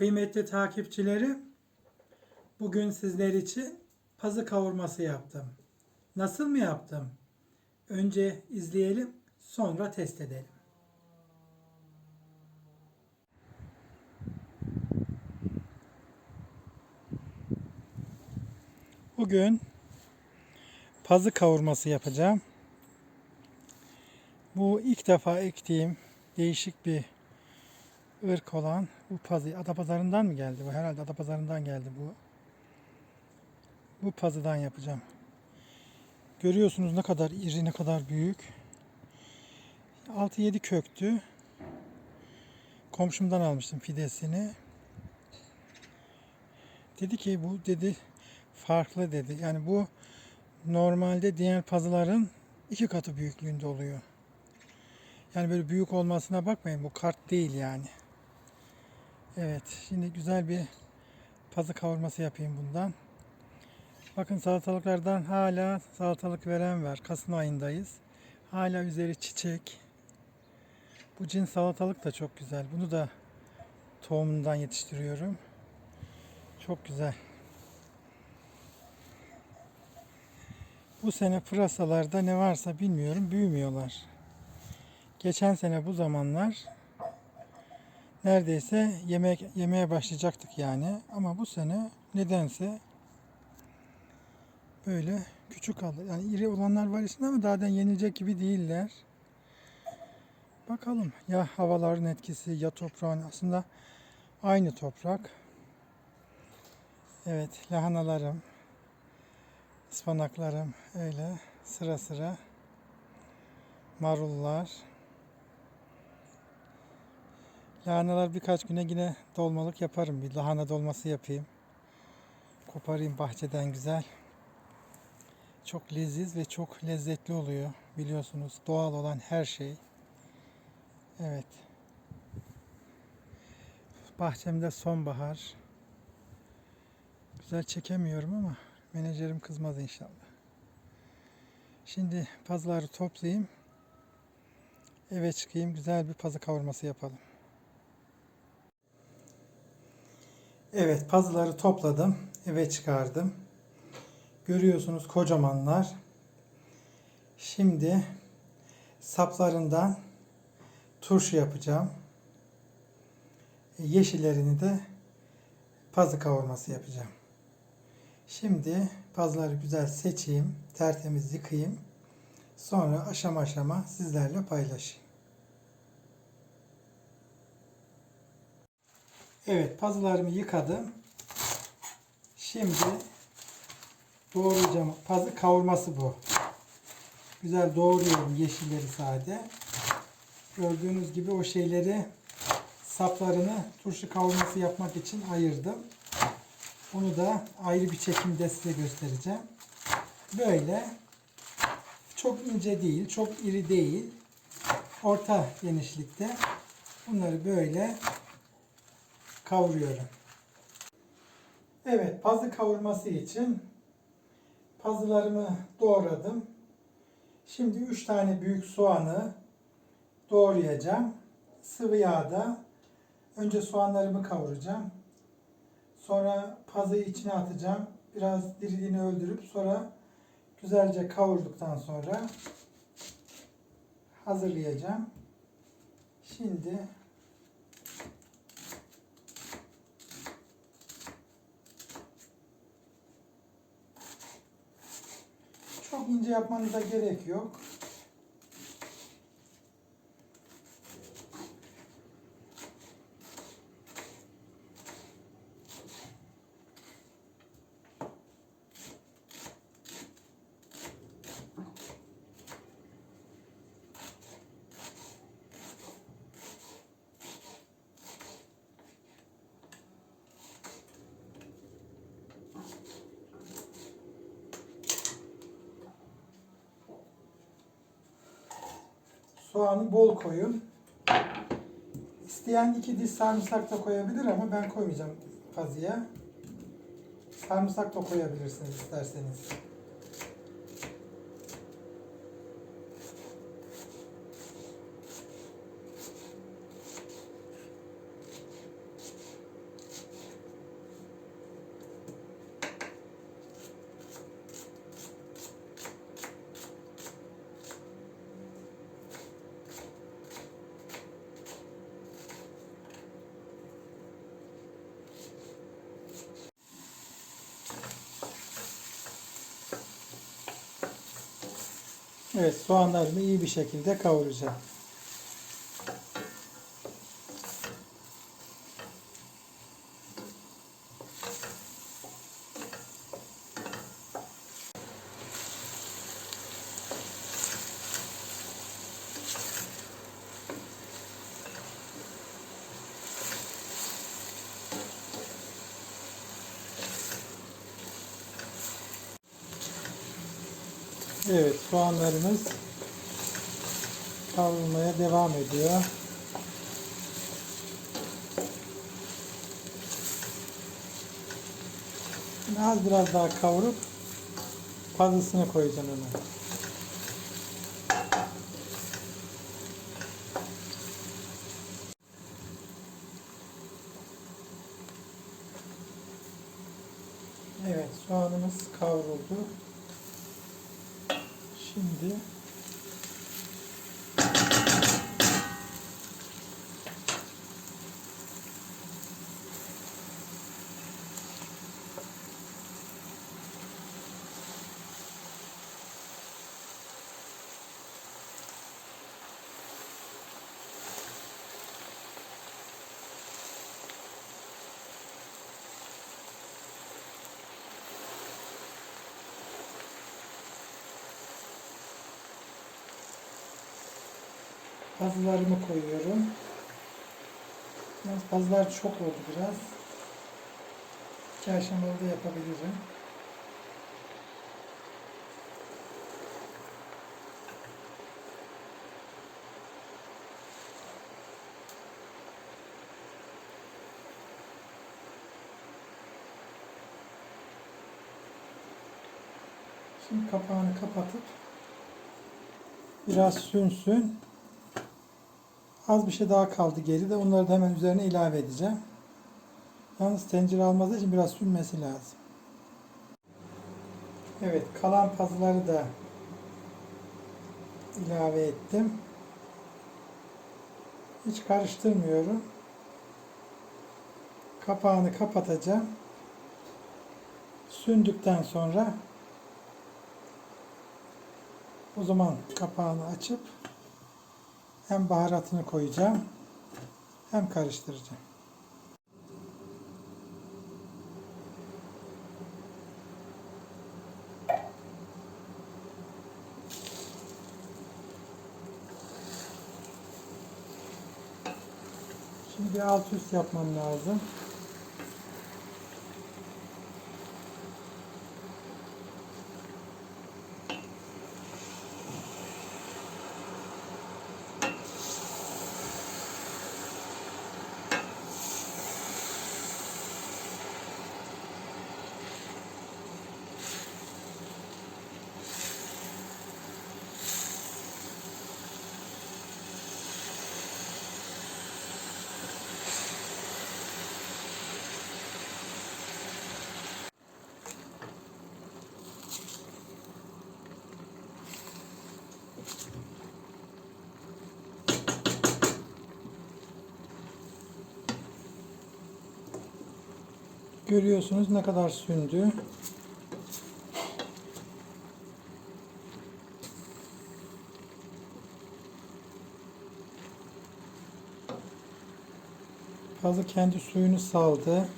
Kıymetli takipçilerim, bugün sizler için pazı kavurması yaptım. Nasıl mı yaptım? Önce izleyelim, sonra test edelim. Bugün pazı kavurması yapacağım. Bu ilk defa ektiğim değişik bir ırk olan bu pazı Adapazarı'ndan mı geldi bu? Herhalde Adapazarı'ndan geldi bu. Bu pazıdan yapacağım. Görüyorsunuz ne kadar iri, ne kadar büyük. 6-7 köktü. Komşumdan almıştım fidesini. Dedi ki bu dedi farklı dedi. Yani bu normalde diğer pazıların iki katı büyüklüğünde oluyor. Yani böyle büyük olmasına bakmayın. Bu kart değil yani. Evet. Şimdi güzel bir pazı kavurması yapayım bundan. Bakın salatalıklardan hala salatalık veren var. Kasım ayındayız. Hala üzeri çiçek. Bu cins salatalık da çok güzel. Bunu da tohumundan yetiştiriyorum. Çok güzel. Bu sene pırasalarda ne varsa bilmiyorum büyümüyorlar. Geçen sene bu zamanlar neredeyse yemek yemeye başlayacaktık yani. Ama bu sene nedense böyle küçük kaldı. Yani iri olanlar var içinde ama daha yenilecek gibi değiller. Bakalım ya havaların etkisi ya toprağın aslında aynı toprak. Evet lahanalarım, ıspanaklarım öyle sıra sıra marullar. Lahanalar birkaç güne yine dolmalık yaparım. Bir lahana dolması yapayım. Koparayım bahçeden güzel. Çok leziz ve çok lezzetli oluyor. Biliyorsunuz doğal olan her şey. Evet. Bahçemde sonbahar. Güzel çekemiyorum ama menajerim kızmaz inşallah. Şimdi pazıları toplayayım. Eve çıkayım. Güzel bir pazı kavurması yapalım. Evet pazıları topladım. Eve çıkardım. Görüyorsunuz kocamanlar. Şimdi saplarından turşu yapacağım. Yeşillerini de pazı kavurması yapacağım. Şimdi pazıları güzel seçeyim, tertemiz yıkayayım. Sonra aşama aşama sizlerle paylaşayım. Evet, pazılarımı yıkadım. Şimdi doğrayacağım. Pazı kavurması bu. Güzel doğruyorum yeşilleri sade. Gördüğünüz gibi o şeyleri saplarını turşu kavurması yapmak için ayırdım. Bunu da ayrı bir çekimde size göstereceğim. Böyle çok ince değil, çok iri değil. Orta genişlikte. Bunları böyle kavuruyorum. Evet, pazı kavurması için pazılarımı doğradım. Şimdi 3 tane büyük soğanı doğrayacağım. Sıvı yağda önce soğanlarımı kavuracağım. Sonra pazıyı içine atacağım. Biraz diriliğini öldürüp sonra güzelce kavurduktan sonra hazırlayacağım. Şimdi çok ince yapmanıza gerek yok. Soğanı bol koyun. İsteyen iki diş sarımsak da koyabilir ama ben koymayacağım pazıya. Sarımsak da koyabilirsiniz isterseniz. Evet soğanlarımı iyi bir şekilde kavuracağım. Evet soğanlarımız kavrulmaya devam ediyor. Şimdi az biraz daha kavurup pazısını koyacağım hemen. Evet soğanımız kavruldu. Şimdi pazılarımı koyuyorum. Yalnız pazılar çok oldu biraz. İki aşamalı da yapabilirim. Şimdi kapağını kapatıp biraz sünsün. Az bir şey daha kaldı geride. Onları da hemen üzerine ilave edeceğim. Yalnız tencere alması için biraz sünmesi lazım. Evet, kalan pazıları da ilave ettim. Hiç karıştırmıyorum. Kapağını kapatacağım. Sündükten sonra o zaman kapağını açıp hem baharatını koyacağım hem karıştıracağım. Şimdi alt üst yapmam lazım. Görüyorsunuz ne kadar sündü. Fazla kendi suyunu saldı.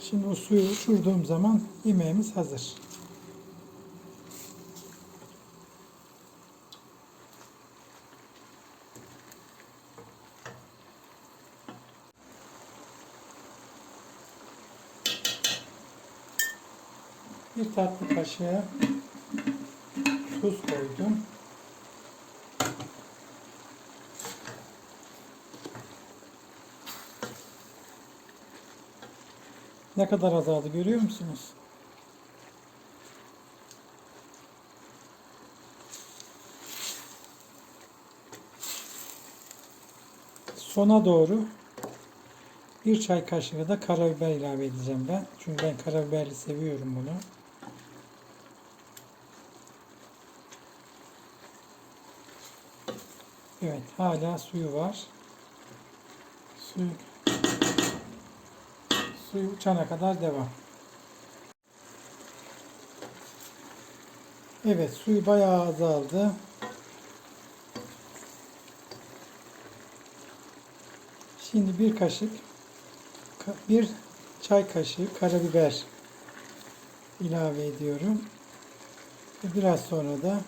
Şimdi o suyu uçurduğum zaman yemeğimiz hazır. Bir tatlı kaşığı tuz koydum. Ne kadar azaldı görüyor musunuz? Sona doğru bir çay kaşığı da karabiber ilave edeceğim ben. Çünkü ben karabiberli seviyorum bunu. Evet hala suyu var. Suyu, suyu uçana kadar devam. Evet suyu bayağı azaldı. Şimdi bir kaşık ka- bir çay kaşığı karabiber ilave ediyorum. Ve biraz sonra da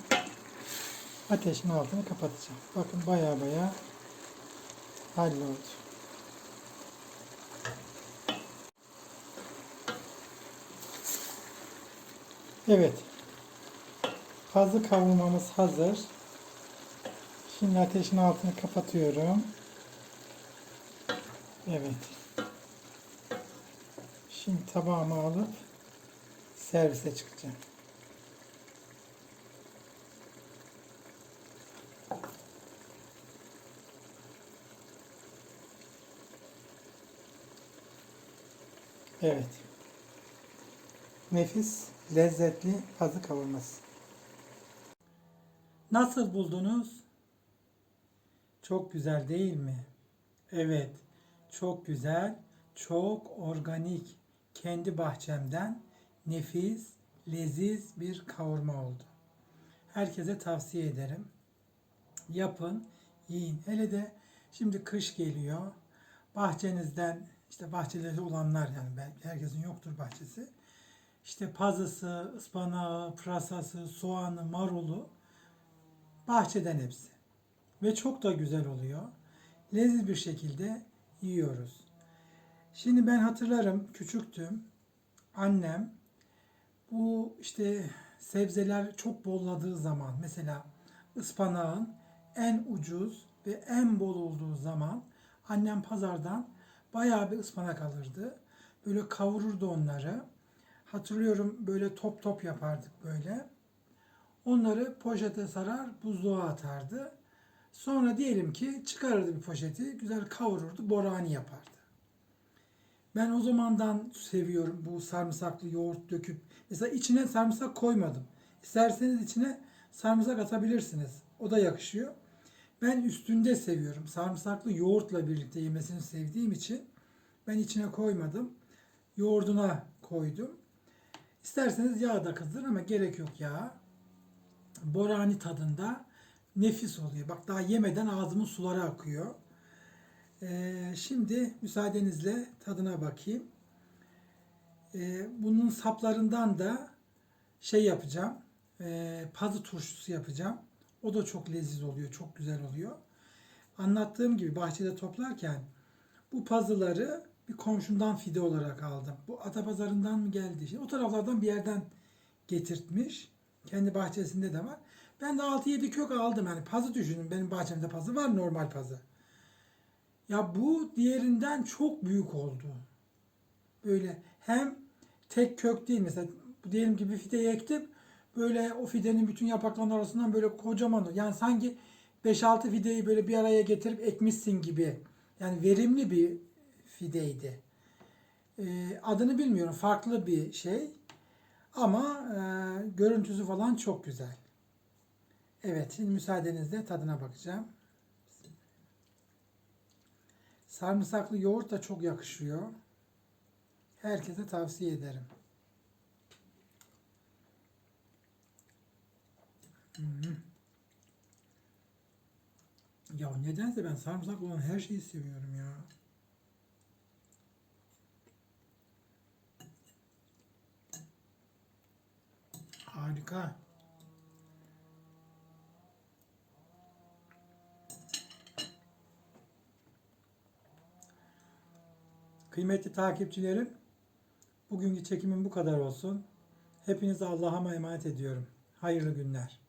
ateşin altını kapatacağım. Bakın bayağı bayağı halloldu. Evet. Pazı kavurmamız hazır. Şimdi ateşin altını kapatıyorum. Evet. Şimdi tabağıma alıp servise çıkacağım. Evet. Nefis, lezzetli pazı kavurması. Nasıl buldunuz? Çok güzel değil mi? Evet, çok güzel, çok organik. Kendi bahçemden nefis, leziz bir kavurma oldu. Herkese tavsiye ederim. Yapın, yiyin. Hele de şimdi kış geliyor. Bahçenizden işte bahçeleri olanlar yani belki herkesin yoktur bahçesi. İşte pazısı, ıspanağı, pırasası, soğanı, marulu bahçeden hepsi. Ve çok da güzel oluyor. Leziz bir şekilde yiyoruz. Şimdi ben hatırlarım küçüktüm. Annem bu işte sebzeler çok bolladığı zaman mesela ıspanağın en ucuz ve en bol olduğu zaman annem pazardan bayağı bir ıspanak alırdı. Böyle kavururdu onları. Hatırlıyorum böyle top top yapardık böyle. Onları poşete sarar buzluğa atardı. Sonra diyelim ki çıkarırdı bir poşeti güzel kavururdu borani yapardı. Ben o zamandan seviyorum bu sarımsaklı yoğurt döküp. Mesela içine sarımsak koymadım. İsterseniz içine sarımsak atabilirsiniz. O da yakışıyor. Ben üstünde seviyorum. Sarımsaklı yoğurtla birlikte yemesini sevdiğim için ben içine koymadım. Yoğurduna koydum. İsterseniz yağ da kızdırın ama gerek yok yağ. Borani tadında nefis oluyor. Bak daha yemeden ağzımın suları akıyor. Ee, şimdi müsaadenizle tadına bakayım. Ee, bunun saplarından da şey yapacağım. E, pazı turşusu yapacağım. O da çok leziz oluyor, çok güzel oluyor. Anlattığım gibi bahçede toplarken bu pazıları bir komşumdan fide olarak aldım. Bu Atapazarı'ndan mı geldi? Şimdi o taraflardan bir yerden getirtmiş. Kendi bahçesinde de var. Ben de 6-7 kök aldım. Yani pazı düşünün. Benim bahçemde pazı var. Normal pazı. Ya bu diğerinden çok büyük oldu. Böyle hem tek kök değil. Mesela diyelim ki bir fide ektim. Böyle o fidenin bütün yapraklarının arasından böyle kocaman. Yani sanki 5-6 fideyi böyle bir araya getirip ekmişsin gibi. Yani verimli bir fideydi. Ee, adını bilmiyorum. Farklı bir şey. Ama e, görüntüsü falan çok güzel. Evet, şimdi müsaadenizle tadına bakacağım. Sarımsaklı yoğurt da çok yakışıyor. Herkese tavsiye ederim. Ya nedense ben sarımsak olan her şeyi seviyorum ya. Harika. Kıymetli takipçilerim, bugünkü çekimim bu kadar olsun. Hepinizi Allah'a emanet ediyorum. Hayırlı günler.